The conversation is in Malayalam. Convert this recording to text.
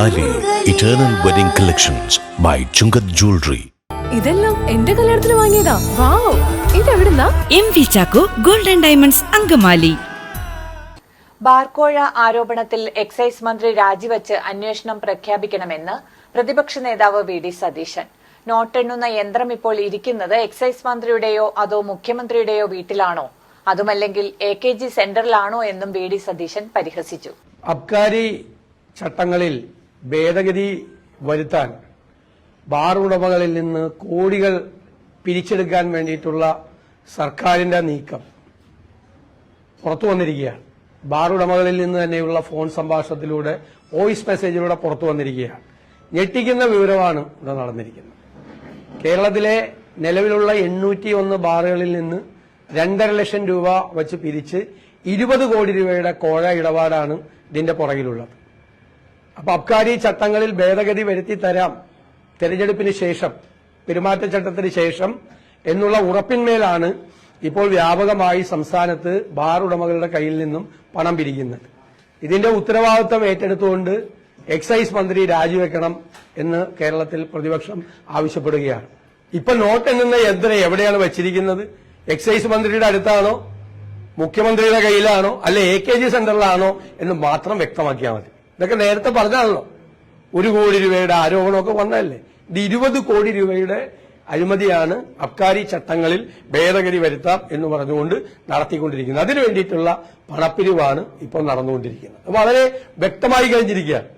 Eternal wedding collections by Chungath jewellery ഇതെല്ലാം എന്റെ കല്യാണത്തിന് വാങ്ങിയതാ. Wow ഇതെവിടുന്നാ? M V Chacko golden diamonds Angamaly. ബാർക്കോഴ ആരോപണത്തിൽ എക്സൈസ് മന്ത്രി രാജിവെച്ച് അന്വേഷണം പ്രഖ്യാപിക്കണമെന്ന് പ്രതിപക്ഷ നേതാവ് വി ഡി സതീശൻ. നോട്ടെണ്ണുന്ന യന്ത്രം ഇപ്പോൾ ഇരിക്കുന്നത് എക്സൈസ് മന്ത്രിയുടെയോ അതോ മുഖ്യമന്ത്രിയുടെയോ വീട്ടിലാണോ? അതുമല്ലെങ്കിൽ എ കെ ജി സെന്ററിലാണോ എന്നും വി ഡി സതീശൻ പരിഹസിച്ചു. അബ്കാരി ചട്ടങ്ങളിൽ ഭേദഗതി വരുത്താൻ ബാർ ഉടമകളിൽ നിന്ന് കോടികൾ പിരിച്ചെടുക്കാൻ വേണ്ടിയിട്ടുള്ള സർക്കാരിന്റെ നീക്കം പുറത്തു വന്നിരിക്കുകയാണ്. ബാർ ഉടമകളിൽ നിന്ന് തന്നെയുള്ള ഫോൺ സംഭാഷണത്തിലൂടെ വോയിസ് മെസ്സേജിലൂടെ പുറത്തു വന്നിരിക്കുകയാണ്. ഞെട്ടിക്കുന്ന വിവരമാണ് ഇവിടെ നടന്നിരിക്കുന്നത്. കേരളത്തിലെ നിലവിലുള്ള എണ്ണൂറ്റി ഒന്ന് ബാറുകളിൽ നിന്ന് രണ്ടര ലക്ഷം രൂപ വച്ച് പിരിച്ച് ഇരുപത് കോടി രൂപയുടെ കോഴ ഇടപാടാണ് ഇതിന്റെ പുറകിലുള്ളത്. അപ്പൊ അബ്കാരി ചട്ടങ്ങളിൽ ഭേദഗതി വരുത്തി തരാം തെരഞ്ഞെടുപ്പിന് ശേഷം പെരുമാറ്റച്ചട്ടത്തിന് ശേഷം എന്നുള്ള ഉറപ്പിന്മേലാണ് ഇപ്പോൾ വ്യാപകമായി സംസ്ഥാനത്ത് ബാർ ഉടമകളുടെ കയ്യിൽ നിന്നും പണം പിരിക്കുന്നത് ഇതിന്റെ ഉത്തരവാദിത്വം ഏറ്റെടുത്തുകൊണ്ട് എക്സൈസ് മന്ത്രി രാജിവെക്കണം എന്ന് കേരളത്തിൽ പ്രതിപക്ഷം ആവശ്യപ്പെടുകയാണ്. ഇപ്പൊ നോട്ട് എണ്ണുന്ന യന്ത്രം എവിടെയാണ് വച്ചിരിക്കുന്നത്? എക്സൈസ് മന്ത്രിയുടെ അടുത്താണോ? മുഖ്യമന്ത്രിയുടെ കയ്യിലാണോ? അല്ലെ എ കെ ജി സെന്ററിലാണോ? എന്ന് മാത്രം വ്യക്തമാക്കിയാൽ മതി. ഇതൊക്കെ നേരത്തെ പറഞ്ഞാണല്ലോ. ഒരു കോടി രൂപയുടെ ആരോപണമൊക്കെ വന്നതല്ലേ? ഇത് ഇരുപത് കോടി രൂപയുടെ അഴിമതിയാണ് അബ്കാരി ചട്ടങ്ങളിൽ ഭേദഗതി വരുത്താം എന്ന് പറഞ്ഞുകൊണ്ട് നടത്തിക്കൊണ്ടിരിക്കുന്നത്. അതിനു വേണ്ടിയിട്ടുള്ള പണപ്പിരിവാണ് ഇപ്പോൾ നടന്നുകൊണ്ടിരിക്കുന്നത്. വളരെ വ്യക്തമായി കഴിഞ്ഞിരിക്കുകയാണ്.